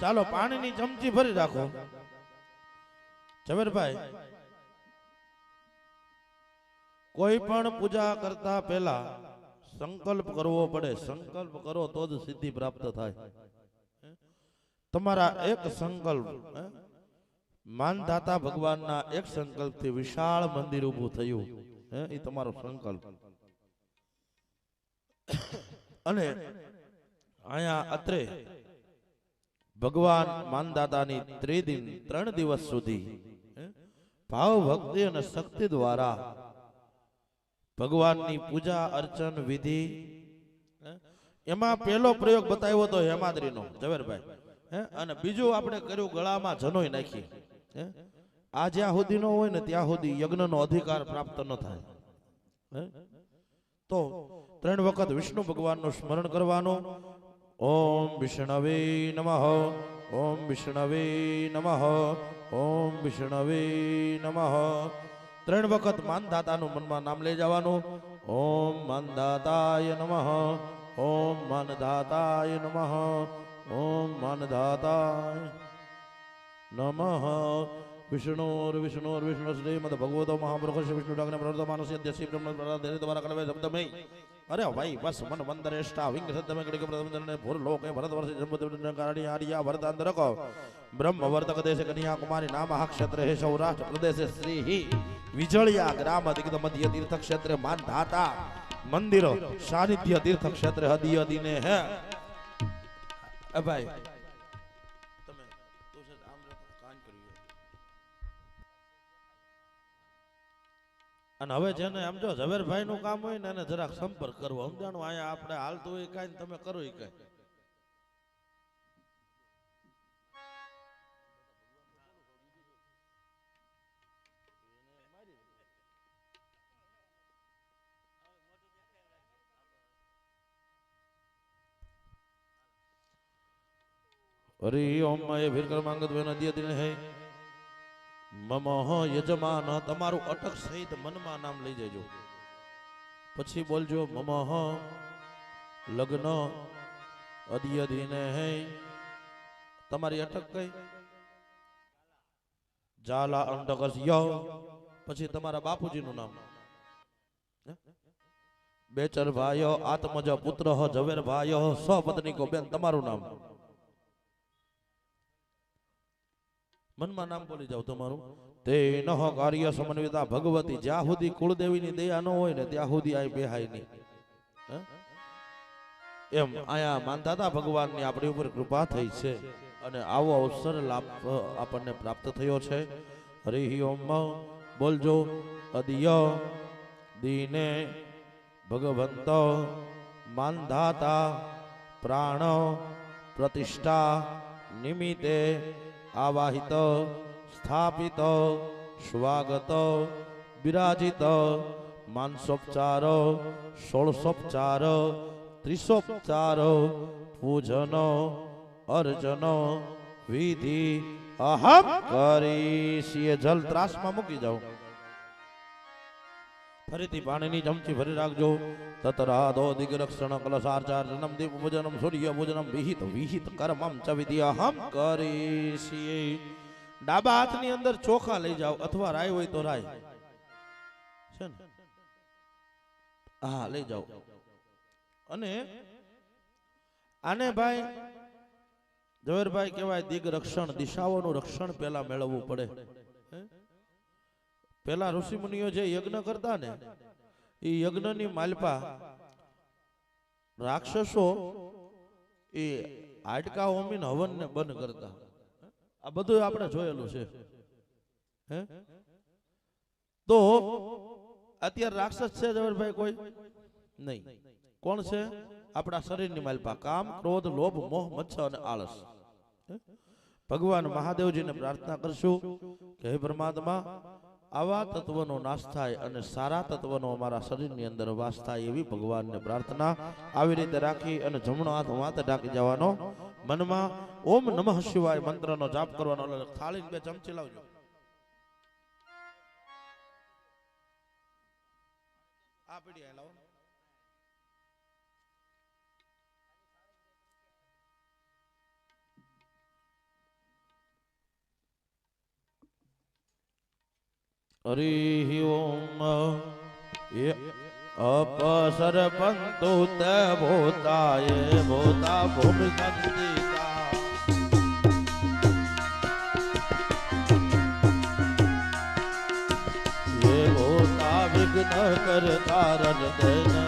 ચાલો પાણીની ચમચી ભરી રાખો. ઝવેરભાઈ, કોઈ પણ પૂજા કરતા પહેલા સંકલ્પ કરવો પડે. સંકલ્પ કરો તો જ સિદ્ધિ પ્રાપ્ત થાય. તમારા એક સંકલ્પ? માનધાતા ભગવાનના એક સંકલ્પથી વિશાળ મંદિર ઊભું થયું, હે? એ તમારો સંકલ્પ. અને અહીંયા અત્રે ભગવાન માનદાતાની ત્રિદિન ત્રણ દિવસ સુધી ભાવ ભક્તિ અને શક્તિ દ્વારા ભગવાનની પૂજા, અર્ચન, વિધિ એમાં પહેલો પ્રયોગ બતાવ્યો હતો હેમાદ્રીનો, ઝવેરભાઈ, હે, અને બીજું આપણે કર્યું ગળામાં જનોય નાખી આ જ્યાં સુધી નો હોય ને ત્યાં સુધી યજ્ઞનો અધિકાર પ્રાપ્ત ન થાય તો ત્રણ વખત વિષ્ણુ ભગવાનનું સ્મરણ કરવાનું ઓમ વિષ્ણવે નમઃ. ઓમ વિષ્ણવે નમઃ. ઓમ વિષ્ણવે નમઃ. ત્રણ વખત માનદાતાનું મનમાં નામ લઈ જવાનું. ઓમ માનદાતાય નમઃ. ઓમ માનદાતાય નમઃ. ઓમ માનદાતાય નમઃ. વિષ્ણુર્વિષ્ણુર્વિષ્ણુ વિષ્ણુર વિષ્ણુ શ્રીમદ ભગવતો મહાપુરુષ વિષ્ણુ ડાગ્ને પ્રવર્ત માનસી અધ્યક્ષી બ્રહ્મ દ્વારા કલવે શબ્દમય અરે ભાઈ બસ મન વંદરેષ્ટા વિંગ સદ્દમે કડિક પ્રદમજનને ભૂર લોકે ભરત વર્ષ જન્મદિન કારણી આર્યા ભરતાંતર કો બ્રહ્મ વર્તક દેશ કન્યા કુમારી નામ ક્ષેત્ર હે સૌરાષ્ટ્ર પ્રદેશ શ્રી હિ વિજળિયા ગ્રામ અધિકત મધ્ય તીર્થ ક્ષેત્રે માન ધાતા મંદિરો સાનિધ્ય તીર્થ ક્ષેત્રે હદિય દિને હે એ ભાઈ તમે તું છે આમ જો કાન કર્યું અને હવે જેને આમ જો ઝવેરભાઈ નું કામ હોય ને એને જરાક સંપર્ક કરવો. સમજાણું? અહીંયા આપણે હાલતું હોય કાંઈ ને તમે કરો ઈ કાંઈ. હરિ ઓમ મય વિક્રમાંગત કર્માંગત વેન અદ્ય દિન હે. યજમાન તમારું અટક સહિત મનમાં નામ લઈ જજો. પછી બોલજો, મમ લગ્ન અદ્ય દિને હે. તમારી અટક કઈ? જાલા અંડકસ યો પછી તમારા બાપુજીનું નામ. હે? બેચર ભાઈઓ આત્મજ પુત્ર જવેર ભાઈઓ સપત્નીકો બેન, તમારું નામ. મનમાં નામ બોલી જાવ તમારું. તે નહ કાર્ય સમન્વિતા ભગવતી. જ્યાં સુધી કુળદેવીની દયા ન હોય ને ત્યાં સુધી આ બેહાય નહીં? એમ આયા માનદાતા ભગવાનની આપણી ઉપર કૃપા થઈ છે. અને આવો અવસર લાભ આપણને પ્રાપ્ત થયો છે. હરિ ઓમ બોલજો. અદિય દીને ભગવંત માનધાતા પ્રાણ પ્રતિષ્ઠા નિમિત્તે આવાહિત સ્થાપિત સ્વાગત વિરાજિત માનસોપચાર ષોળસોપચાર ત્રિસોપચાર પૂજન અર્જન વિધિ અહમ કરી જલ ત્રાસમાં મૂકી જાઓ ફરીથી પાણીની ચમચી ભરી રાખજો. તતરાધો દિગ્રક્ષણ કલસાર્ચાર જનમ દીપ પૂજનમ સૂર્ય પૂજનમ વિહિત વિહિત કર્મમ ચ વિધિ અહમ કરીશીએ ડાબા હાથની અંદર ચોખા લઈ જાઓ અથવા રાય હોય તો રાય. છે ને? હા, લઈ જાઓ. અને આને ભાઈ ઝવેરભાઈ કહેવાય દિગ રક્ષણ દિશાઓનું રક્ષણ પહેલા મેળવવું પડે? પેલા ઋષિ મુનિઓ જે યજ્ઞ કરતા ને, એ યજ્ઞની માલપા રાક્ષસો એ હાડકા હોમીને હવન ને બંધ કરતા. આ બધું આપણે જોયેલું છે. તો અત્યારે રાક્ષસ છે જવરભાઈ કોઈ? નહીં. કોણ છે? આપણા શરીરની માલપા. કામ, ક્રોધ, લોભ, મોહ, મચ્છર અને આળસ? ભગવાન મહાદેવજીને પ્રાર્થના કરશું કે હે પરમાત્મા આવા તત્વનો નાશ થાય અને સારા તત્વનો અમારા શરીરની અંદર વાસ થાય એવી ભગવાનને પ્રાર્થના આવી રીતે રાખી અને જમણો હાથ વાત ઢાંકી જવાનો મનમાં ઓમ નમઃ શિવાય મંત્રનો જાપ કરવાનો ખાલી બે ચમચી લાવજો. આ પીડી લાવો. हरि ओम। ये अपसरपंतो ते भूताय भूता भूमि ये भूता विघ्न करता रन देन